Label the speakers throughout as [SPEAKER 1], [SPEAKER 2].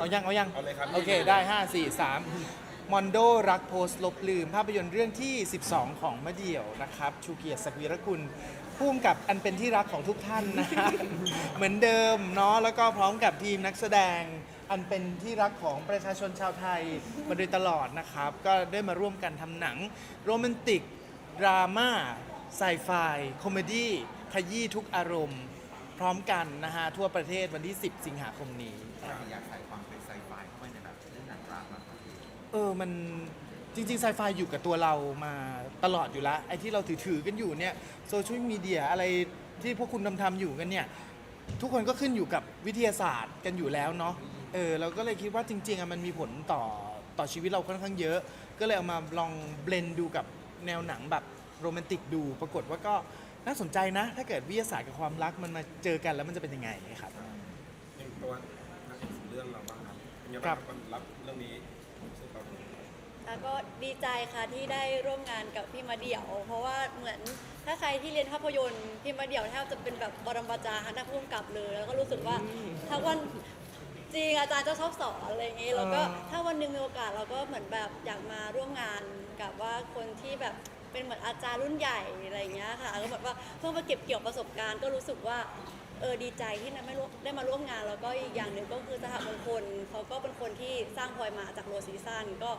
[SPEAKER 1] ครับมอนอะเอายังเอายัง
[SPEAKER 2] เอาเลยครับ
[SPEAKER 1] โอเคได้ 5 4 3มอนโดรักโพสต์ลบลืม ภาพยนตร์เรื่องที่ 12 ของมะเดี่ยวนะครับ ชูเกียรติศักดิ์วีรกุลพุ่มกับอันเป็นที่รักของทุกท่านนะฮะ เหมือนเดิมเนาะแล้วก็พร้อมกับทีมนักแสดง อันเป็นที่รักของประชาชนชาวไทยมาโดยตลอดนะครับ ก็ได้มาร่วมกันทำหนังโรแมนติก ดราม่าไซไฟคอมเมดี้ขยี้ทุกอารมณ์ พร้อมกันนะฮะทั่วประเทศวันที่ 10 สิงหาคมนี้
[SPEAKER 3] อยากใส่ความเป็นไซไฟเข้าไปในแบบเรื่องหนังรักนะครับ
[SPEAKER 1] เออมันจริงๆไซไฟอยู่กับตัวเรามาตลอดอยู่แล้วไอ้ที่เราถือๆกันอยู่เนี่ยโซเชียลมีเดียอะไรที่พวกคุณทำทำๆอยู่กันเนี่ย ทุกคนก็ขึ้นอยู่กับวิทยาศาสตร์กันอยู่แล้วเนาะ เออเราก็เลยคิดว่าจริงๆอะมันมีผลต่อต่อชีวิตเราค่อนข้างเยอะ ก็เลยเอามาลองเบลนดูกับแนวหนังแบบโรแมนติกดู ปรากฏว่าก็ น่าสนใจนะ ถ้าเกิดวิทยาศาสตร์กับความรักมันมาเจอกันแล้วมันจะเป็นยังไงครับ
[SPEAKER 2] อย่างตัวนักแสดงเรื่องเราบ้างครับเป็นยังไง
[SPEAKER 1] ครั
[SPEAKER 2] บ้าง
[SPEAKER 1] บ
[SPEAKER 2] ครับรับเรื่องนี้ซึ่งเรา
[SPEAKER 4] แล้วก็ดีใจค่ะที่ได้ร่วมงานกับพี่มาเดี่ยว เพราะว่าเหมือนถ้าใครที่เรียนภาพยนตร์พี่มาเดี่ยวแทบจะเป็นแบบบรมบาจารย์ทางด้านผู้กำกับเลย แล้วก็รู้สึกว่าถ้าวันจริงอาจารย์จะชอบสอนอะไรอย่างนี้แล้วก็
[SPEAKER 1] อ่า
[SPEAKER 4] ถ้าวันหนึ่งมีโอกาสเราก็เหมือนแบบอยากมาร่วมงานกับว่าคนที่แบบ เป็นเหมือนอาจารย์รุ่นใหญ่อะไรอย่างเงี้ยค่ะก็เหมือนว่าเพื่อมาเก็บเกี่ยวประสบการณ์ก็รู้สึกว่าเออดีใจที่ได้มาร่วมได้มาร่วมงานแล้วก็อีกอย่างหนึ่งก็คือสหมงคลเขาก็เป็นคนที่สร้างพลอยมาจากโรซีซันก็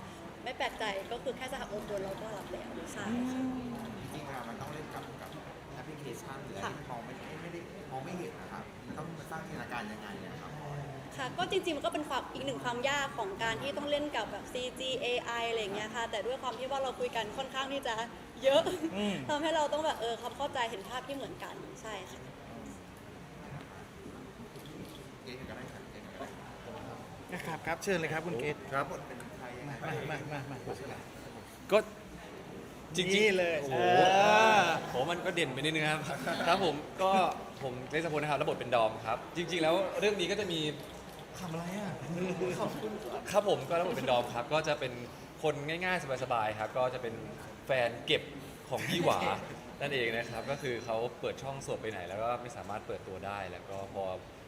[SPEAKER 4] ไม่แปลกใจก็คือแค่สหมงคลเราก็รับแล้วใช่ค่ะ
[SPEAKER 3] จริงๆแล้วมันต้องเล่นกับกับแอปพลิเคชันหรืออะไรที่มองไม่ไม่ได้มองไม่เห็นนะครับมันต้องมาสร้างจินตนาการยังไงนะครับ
[SPEAKER 4] ค่ะก็จริงๆมันก็เป็นความอีกหนึ่งความยากของการที่ต้องเล่นกับแบบ CG AI อะไรอย่างเงี้ยค่ะแต่ด้วยความที่ว่าเราคุยกันค่อนข้างที่จะ เยอะ
[SPEAKER 1] อืม
[SPEAKER 4] ทำให้เราต้องแบบเออความเข้าใจเห็นภาพที่เหมือนกันใช่ค่ะ
[SPEAKER 3] เก่งกันได้ครับเก่งกันได้
[SPEAKER 1] นะครับครับเชิญเลยครับคุณเกต
[SPEAKER 3] ครับบทเป็นใครยังไง
[SPEAKER 1] มามามามา
[SPEAKER 5] ก็จริงๆ
[SPEAKER 1] นี่เลย
[SPEAKER 5] โอ้โห
[SPEAKER 1] เออ
[SPEAKER 5] โหมันก็เด่นไปนิดนึงครับ ครับผมก็ผมเลสพลนะครับรับบทเป็นดอมครับ จริง ๆ แล้วเรื่องนี้ก็จะมี
[SPEAKER 1] ทำอะไรอะ
[SPEAKER 5] ครับผมก็รับบทเป็นดอมครับ ก็จะเป็นคนง่ายๆสบายๆครับ ก็จะเป็นแฟนเก็บของยี่หวา นั่นเองนะครับ ก็คือเขาเปิดช่องโสดไปไหน แล้วก็ไม่สามารถเปิดตัวได้ แล้วก็พอ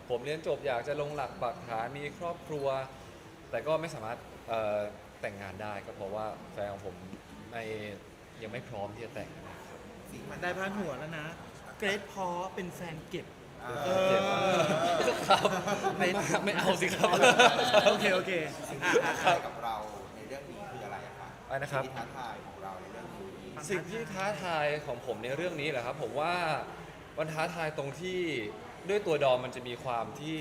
[SPEAKER 5] ผมเรียนจบอยากจะลงหลักปักฐานมีครอบครัว แต่ก็ไม่สามารถเอ่อแต่งงานได้ก็เพราะว่าแฟนของผมในยังไม่พร้อมที่จะแต่งนะครับ
[SPEAKER 3] สีมัน
[SPEAKER 1] ได้พานหัวแล้วนะ เกรดพอเป็นแฟนเก็บ
[SPEAKER 3] อ่า
[SPEAKER 1] เออ
[SPEAKER 5] ครับไม่ไม่เอาสิครับ
[SPEAKER 1] โอเค โอเค
[SPEAKER 3] สิ่ง
[SPEAKER 1] อะ
[SPEAKER 3] ที่
[SPEAKER 1] อะ
[SPEAKER 3] ท้า
[SPEAKER 1] อะ
[SPEAKER 3] อะครับ
[SPEAKER 5] อะไรนะครับ
[SPEAKER 3] สิ่งที่ท้าทายของเราในเรื่องนี้
[SPEAKER 5] สิ่งที่ท้าทายของผมในเรื่องนี้แหละครับ ผมว่ามันท้าทายตรงที่ด้วยตัวดอมมันจะมีความที่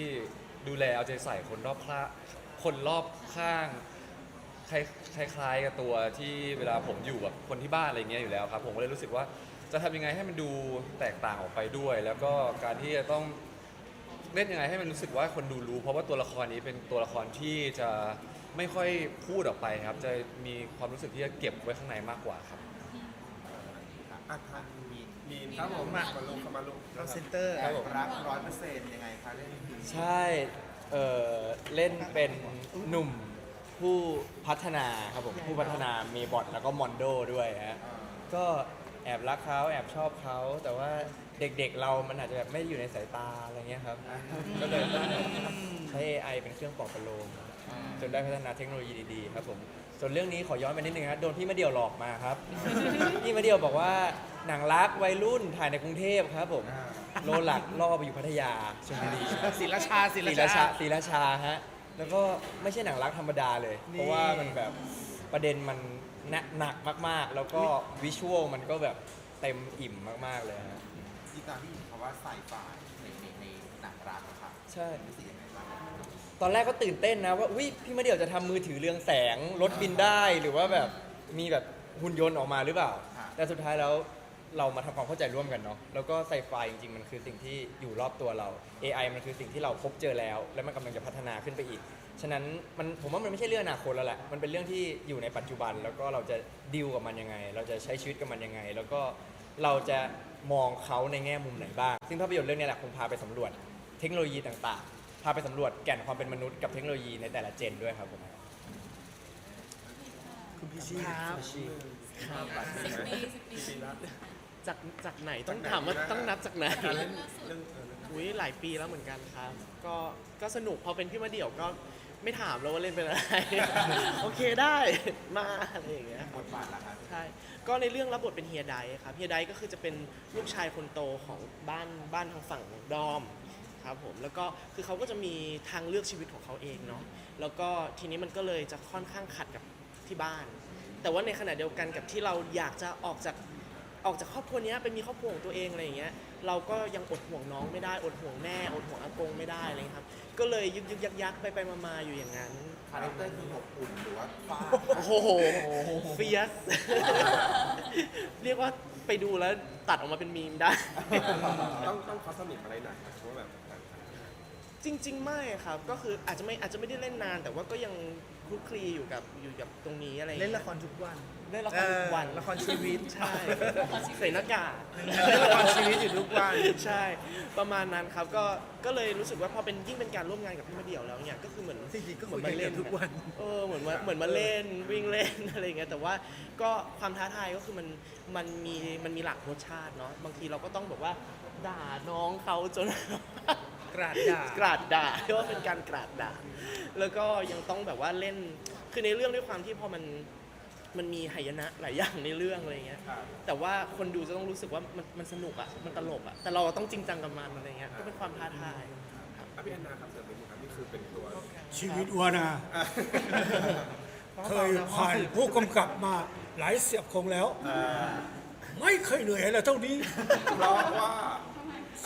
[SPEAKER 5] ดูแลเอาใจใส่คนรอบข้างคนรอบข้างคล้ายคล้ายๆกับตัวที่เวลาผมอยู่กับคนที่บ้านอะไรเงี้ยอยู่แล้วครับ ผมก็เลยรู้สึกว่าจะทำยังไงให้มันดูแตกต่างออกไปด้วย แล้วก็การที่จะต้องเล่นยังไงให้มันรู้สึกว่าคนดูรู้ เพราะว่าตัวละครนี้เป็นตัวละครที่จะ ไม่ค่อยพูดออกไปครับ จะมีความรู้สึกที่จะเก็บไว้ข้างในมากกว่าครับ
[SPEAKER 3] อาคารมี
[SPEAKER 2] มี
[SPEAKER 1] ครับผม
[SPEAKER 2] มามาลงเข้ามาลง
[SPEAKER 1] เราเซ็นเตอร์
[SPEAKER 3] แอบรักร้อยเปอร์เซ็นต์ยังไงคะเรื่องนี้
[SPEAKER 6] ใช่เออเล่นเป็นหนุ่มผู้พัฒนาครับผมผู้พัฒนามีบอทแล้วก็มอนโดด้วยฮะ
[SPEAKER 3] อ่า
[SPEAKER 6] ก็แอบรักเขาแอบชอบเขาแต่ว่าเด็กๆเรามันอาจจะแบบไม่อยู่ในสายตาอะไรเงี้ยครับ ก็เลยต้องใช้ AI เป็นเครื่องปลอบประโลม จนได้พัฒนาเทคโนโลยีดีๆครับผมส่วนเรื่องนี้ขอย้อนไปนิดนึงครับโดนพี่มาเดียวหลอกมาครับ พี่มาเดียวบอกว่าหนังรักวัยรุ่นถ่ายในกรุงเทพครับผมโลหลักล่อไปอยู่พัทยาชลบุรี
[SPEAKER 1] ศิลาชาศิ
[SPEAKER 6] ศรี
[SPEAKER 1] ลา
[SPEAKER 6] ราชา
[SPEAKER 1] ชา
[SPEAKER 6] ศรีราชาฮะแล้วก็ไม่ใช่หนังรักธรรมดาเลย
[SPEAKER 1] นี่
[SPEAKER 6] เพราะว่ามันแบบประเด็นมันหนักหนักมากๆ แล้วก็วิชวลมันก็แบบเต็มอิ่มมากๆเลยฮะ
[SPEAKER 3] ที่ตามที่เห็นคำว่าใส่ไฟในในในหนังรักอะครับ
[SPEAKER 6] ใช่
[SPEAKER 3] รู้สึกยังไงบ้าง
[SPEAKER 6] ตอนแรกก็ตื่นเต้นนะว่าอุ้ยพี่มาเดี่ยวจะทำมือถือเรืองแสงรถบินได้หรือว่าแบบมีแบบหุ่นยนต์ออกมาหรือเปล่าแต่สุดท้ายแล้วเรามาทำความเข้าใจร่วมกันเนาะแล้วก็ไซไฟจริงๆ มันคือสิ่งที่อยู่รอบตัวเรา AI มันคือสิ่งที่เราพบเจอแล้ว และมันกำลังจะพัฒนาขึ้นไปอีก ฉะนั้นมันผมว่ามันไม่ใช่เรื่องอนาคตแล้วแหละมันเป็นเรื่องที่อยู่ในปัจจุบัน แล้วก็เราจะดิวกับมันยังไง เราจะใช้ชีวิตกับมันยังไง แล้วก็เราจะมองเขาในแง่มุมไหนบ้าง ซึ่งภาพยนตร์เรื่องนี้แหละคงพาไปสำรวจเทคโนโลยีต่างๆ พาไปสำรวจแก่นความเป็นมนุษย์กับเทคโนโลยีในแต่ละเจนด้วยครับผม
[SPEAKER 1] คุณพี่ชีครับ
[SPEAKER 7] ครับ
[SPEAKER 2] ปีละ
[SPEAKER 7] จากจากไหนต้องถามว่าต้องนับจากไหน
[SPEAKER 2] การเล่นเรื่องเออ
[SPEAKER 7] อุ้ยหลายปีแล้วเหมือนกันครับ ก็ก็สนุกพอเป็นพี่มาเดี่ยวก็ไม่ถามแล้วว่าเล่นเป็นอะไร โอเคได้มาอะไรอย่างเงี้ย
[SPEAKER 3] บทบาทล่ะครับ
[SPEAKER 7] ใช่ ก็ในเรื่องรับบทเป็นเฮียไดครับ เฮียไดก็คือจะเป็นลูกชายคนโตของบ้านบ้านทางฝั่งดอม ครับผมแล้วก็คือเขาก็จะมีทางเลือกชีวิตของเขาเองเนาะแล้วก็ทีนี้มันก็เลยจะค่อนข้างขัดกับที่บ้าน แต่ว่าในขณะเดียวกันกับที่เราอยากจะออกจากออกจากครอบครัวเนี้ยไปมีครอบครัวของตัวเองอะไรอย่างเงี้ยเราก็ยังอดห่วงน้องไม่ได้อดห่วงแม่อดห่วงอากงไม่ได้อะไรเลยครับ ก็เลยยึกยึกยักยักไปไปมามาอยู่อย่างนั้น
[SPEAKER 3] คาแรคเตอร์คืออบอุ่นหรือว่าฟาด
[SPEAKER 7] โอ้โหเฟียสเรียกว่า ไปดูแล้วตัดออกมาเป็นมีมได้
[SPEAKER 2] ต้องต้องคอสมิกอะไรหนักไหมเพราะว่าแบบ
[SPEAKER 7] จริง ๆ ไม่ครับ ก็คืออาจจะไม่อาจจะไม่ได้เล่นนาน แต่ว่าก็ยังคลุกคลีอยู่กับอยู่กับตรงนี้อะไรอย่าง
[SPEAKER 1] เล่น
[SPEAKER 7] งี้ย
[SPEAKER 1] ละครทุกวัน
[SPEAKER 7] เล่นละครทุกวัน
[SPEAKER 1] เออละครชีวิต
[SPEAKER 7] ใช่ใส่หน้ากาก
[SPEAKER 1] เล่นละครชีวิตอยู่ทุกวัน
[SPEAKER 7] ใช่ ประมาณนั้นครับก็ก็เลยรู้สึกว่าพอเป็นยิ่งเป็นการร่วมงานกับพี่มาเดี่ยวแล้วเนี่ยก็คือเหมือน
[SPEAKER 1] จริงๆก็
[SPEAKER 7] เห
[SPEAKER 1] คุ
[SPEAKER 7] มื
[SPEAKER 1] ย
[SPEAKER 7] อน
[SPEAKER 1] กั
[SPEAKER 7] มานเล่น
[SPEAKER 1] ทุกวัน
[SPEAKER 7] เออเหมือนว่าเหมือนมาเล่นวิ่งเล่น อะไรอย่างเงี้ยแต่ว่าก็ความท้าทายก็คือมันมันมีมันมีหลากรสชาติเนาะบางทีเราก็ต้องแบบว่าด่าน้องเขาจน
[SPEAKER 1] กราดด่าก
[SPEAKER 7] ราดด่าเรียกว่าเป็นการกราดด่าแล้วก็ยังต้องแบบว่าเล่นคือในเรื่องด้วยความที่พอมัน มันมีหายนะหลายอย่างในเรื่องอะไรเงี้ย แต่ว่าคนดูจะต้องรู้สึกว่ามันมันสนุกอะ มันตลกอะ แต่เราต้องจริงจังกับมันอะไรเงี้ย ก็เป็นความท้าทาย
[SPEAKER 2] อะพี่แอนนาครับเสริมนิดนึงครับนี่คือเป็นตัว
[SPEAKER 8] ชีวิตอัวนา เคยผ่านผู้กำกับมาหลายเสียบคงแล้ว ไม่เคยเหนื่อยอะไรเท่านี้
[SPEAKER 2] เพราะว่า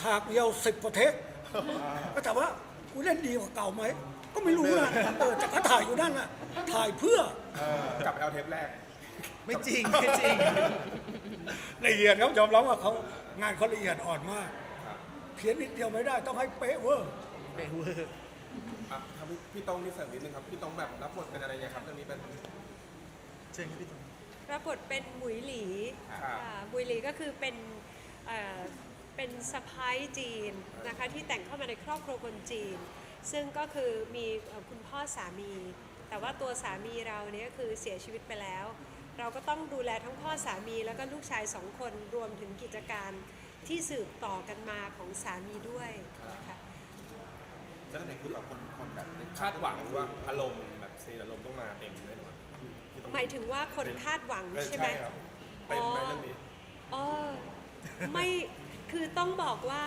[SPEAKER 8] ฉากเดียวสิบประเทศก็ถามว่ากูเล่นดีกว่าเก่าไหม ก็ไม่รู้นะเออแต่ก็ถ่ายอยู่นั่นน่ะถ่ายเพื่อ
[SPEAKER 2] กลับไปเอาเทปแรก
[SPEAKER 1] ไม่จริงไม่จริง
[SPEAKER 8] ละเอียดครับยอมรับว่าเขางานเขาละเอียดอ่อนมากเพี้ยนนิดเดียวไม่ได้ต้องให้เป๊ะเวอร์
[SPEAKER 2] อะครับพี่พี่ต้องนี่เสริมนิดนึงครับ พี่ต้องแบบรับบทเป็นอะไรไงครับเรื่องนี้เป็น
[SPEAKER 1] เชิญครับพี่ตง
[SPEAKER 9] รับบทเป็นหมุยหลี
[SPEAKER 2] ครับ
[SPEAKER 9] อ่าหมุยหลีก็คือเป็นเอ่อเป็นสะพ้ายจีนนะคะที่แต่งเข้ามาในครอบครัวคนจีน ซึ่งก็คือมีเอ่อคุณพ่อสามี แต่ว่าตัวสามีเราเนี่ยก็คือเสียชีวิตไปแล้ว เราก็ต้องดูแลทั้งพ่อสามีแล้วก็ลูกชายสองคนรวมถึงกิจการที่สืบต่อกันมาของสามีด้วยนะคะ
[SPEAKER 3] แล้วไหนคือแบบคนคนแบบเล่น
[SPEAKER 2] คาดหวังว่าอารมณ์แบบซีนอารมณ์ต้องมาเต็มแน่นอนพี่ต้อง
[SPEAKER 9] หมายถึงว่าคนคาดหวังใช่ไหม
[SPEAKER 2] ครับเต็มไหมเรื่องนี้
[SPEAKER 9] อ๋อไม่คือต้องบอกว่า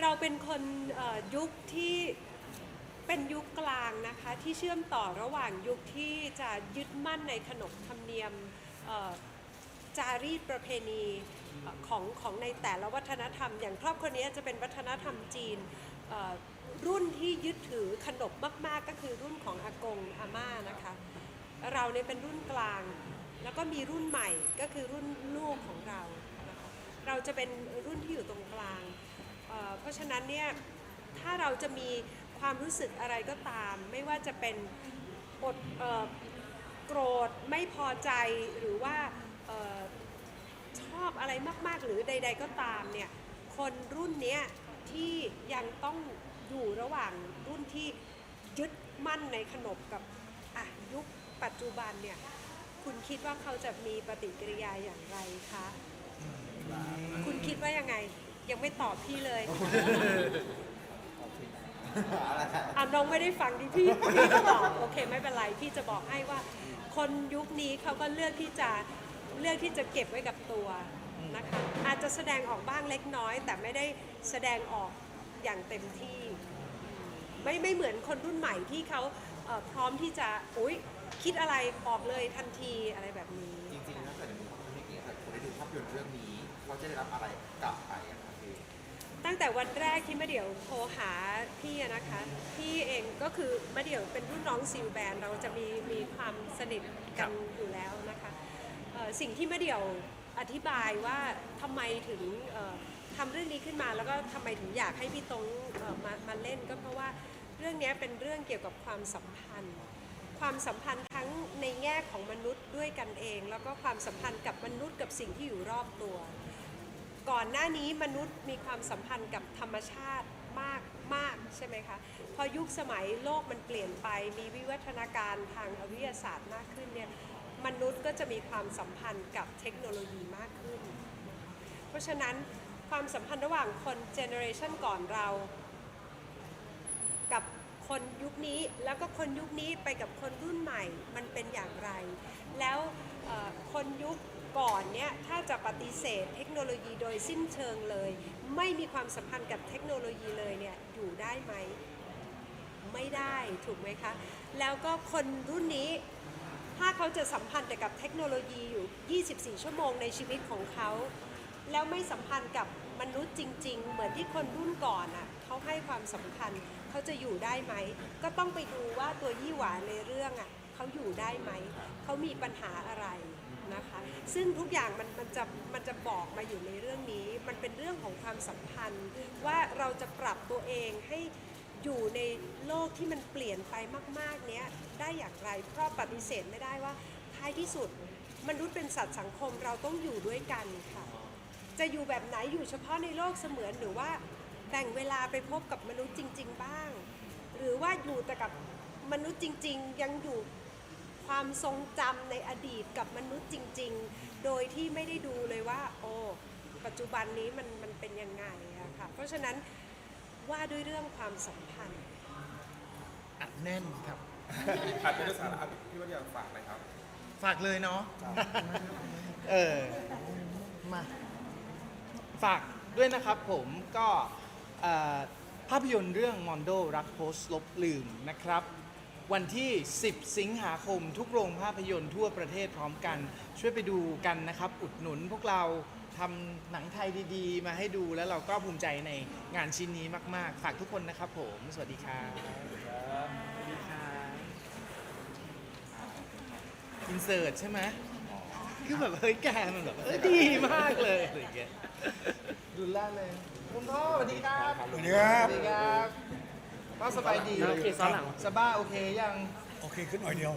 [SPEAKER 9] เราเป็นคนยุคที่เป็นยุคกลางนะคะที่เชื่อมต่อระหว่างยุคที่จะยึดมั่นในขนบธรรมเนียมจารีตประเพณีของของในแต่ละวัฒนธรรม อย่างครอบครัวนี้จะเป็นวัฒนธรรมจีนรุ่นที่ยึดถือขนบมาก ๆ ก็คือรุ่นของอากงอาม่านะคะ เราเนี่ยเป็นรุ่นกลาง แล้วก็มีรุ่นใหม่ก็คือรุ่นลูกของเรา เราจะเป็นรุ่นที่อยู่ตรงกลาง เพราะฉะนั้นเนี่ยถ้าเราจะมีความรู้สึกอะไรก็ตาม ไม่ว่าจะเป็นอดโกรธไม่พอใจหรือว่าออชอบอะไรมาก ๆ หรือใด ๆ ก็ตามเนี่ยคนรุ่นนี้ที่ยังต้องอยู่ระหว่างรุ่นที่ยึดมั่นในขนบกับอะยุคปัจจุบันเนี่ยคุณคิดว่าเขาจะมีปฏิกิริยาอย่างไรคะ คุณคิดว่ายังไง ยังไม่ตอบพี่เลยอะน้องไม่ได้ฟังดิพี่พี่ก็บอกโอเคไม่เป็นไรพี่จะบอกให้ว่า คนยุคนี้เขาก็เลือกที่จะเลือกที่จะเก็บไว้กับตัวนะคะอาจจะแสดงออกบ้างเล็กน้อย แต่ไม่ได้แสดงออกอย่างเต็มที่ ไม่ไม่เหมือนคนรุ่นใหม่ที่เขาเอ่อพร้อมที่จะอุ๊ยคิดอะไรออกเลยทันทีอะไรแบบนี้
[SPEAKER 3] จริงๆถ้าเกิดในมุมของพี่กิ๊กคนได้ดูภาพยนตร์เรื่องนี้เขาจะได้รับอะไรกลับไปอะครับพี่
[SPEAKER 9] ตั้งแต่วันแรกที่มะเดี่ยวโทรหาพี่อะนะคะ พี่เองก็คือมะเดี่ยวเป็นรุ่นน้องซิลแบนเราจะมีมีความสนิทกันอยู่แล้วนะคะเอ่อสิ่งที่มะเดี่ยวอธิบายว่าทำไมถึงเอ่อทำเรื่องนี้ขึ้นมาแล้วก็ทำไมถึงอยากให้พี่ตงเอ่อมามาเล่นก็เพราะว่าเรื่องนี้เป็นเรื่องเกี่ยวกับความสัมพันธ์ ความสัมพันธ์ทั้งในแง่ของมนุษย์ด้วยกันเอง แล้วก็ความสัมพันธ์กับมนุษย์กับสิ่งที่อยู่รอบตัว ก่อนหน้านี้มนุษย์มีความสัมพันธ์กับธรรมชาติมากมากใช่ไหมคะ พอยุคสมัยโลกมันเปลี่ยนไป มีวิวัฒนาการทางวิทยาศาสตร์มากขึ้นเนี่ยมนุษย์ก็จะมีความสัมพันธ์กับเทคโนโลยีมากขึ้น เพราะฉะนั้นความสัมพันธ์ระหว่างคนเจเนอเรชันก่อนเรา กับคนยุคนี้แล้วก็คนยุคนี้ไปกับคนรุ่นใหม่มันเป็นอย่างไร แล้วคนยุค ก่อนเนี่ยถ้าจะปฏิเสธเทคโนโลยีโดยสิ้นเชิงเลย ไม่มีความสัมพันธ์กับเทคโนโลยีเลยเนี่ยอยู่ได้ไหมไม่ได้ถูกไหมคะ แล้วก็คนรุ่นนี้ถ้าเขาจะสัมพันธ์แต่กับเทคโนโลยีอยู่ 24 ชั่วโมงในชีวิตของเขา แล้วไม่สัมพันธ์กับมนุษย์จริง ๆ เหมือนที่คนรุ่นก่อนอะเขาให้ความสำคัญเขาจะอยู่ได้ไหม ก็ต้องไปดูว่าตัวยี่หวาในเรื่องอะเขาอยู่ได้ไหม เขามีปัญหาอะไร นะคะ ซึ่งทุกอย่างมันมันจะมันจะบอกมาอยู่ในเรื่องนี้ มันเป็นเรื่องของความสัมพันธ์ ว่าเราจะปรับตัวเองให้อยู่ในโลกที่มันเปลี่ยนไปมาก ๆ เนี้ยได้อย่างไร เพราะปฏิเสธไม่ได้ว่าท้ายที่สุด มนุษย์เป็นสัตว์สังคมเราต้องอยู่ด้วยกันค่ะ จะอยู่แบบไหนอยู่เฉพาะในโลกเสมือนหรือว่าแบ่งเวลาไปพบกับมนุษย์จริง ๆ บ้าง หรือว่าอยู่แต่กับมนุษย์จริง ๆ ยังอยู่ ความทรงจำในอดีตกับมนุษย์จริง ๆ โดยที่ไม่ได้ดูเลยว่า โอ้ปัจจุบันนี้มันมันเป็นยังไงอะค่ะ เพราะฉะนั้นว่าด้วยเรื่องความสัมพันธ์
[SPEAKER 1] อัดแน่นครับ
[SPEAKER 2] อาจจะด้วยสาระพี่ว่าอยากฝากหนะครับ
[SPEAKER 1] ฝากเลยเนาะ เออ มา ฝากด้วยนะครับผมก็เอ่อภาพยนตร์เรื่องมอนโดรักโพสต์ลบลืมนะครับ วันที่ 10 สิงหาคม ทุกโรงภาพยนตร์ทั่วประเทศพร้อมกัน ช่วยไปดูกันนะครับ อุดหนุนพวกเราทำหนังไทยดีๆ มาให้ดูแล้วเราก็ภูมิใจในงานชิ้นนี้มาก ๆ ฝากทุกคนนะครับผม สวัสดีครับสวัสดีครับอินเสิร์ตใช่ไหมคือแบบเฮ้ยแกมันแบบเอ้ยดีมากเลยอะไรอย่างเงี้ยดูแลเลยคุณพ่อสวัสดีครับ
[SPEAKER 8] สวัสดีครับ
[SPEAKER 1] สวัสดีครับ พ่อสบายดี
[SPEAKER 7] โอเคซ้อนหลัง
[SPEAKER 1] สบ้าโอเคยัง
[SPEAKER 8] โอเคขึ้นหน่อยเดียว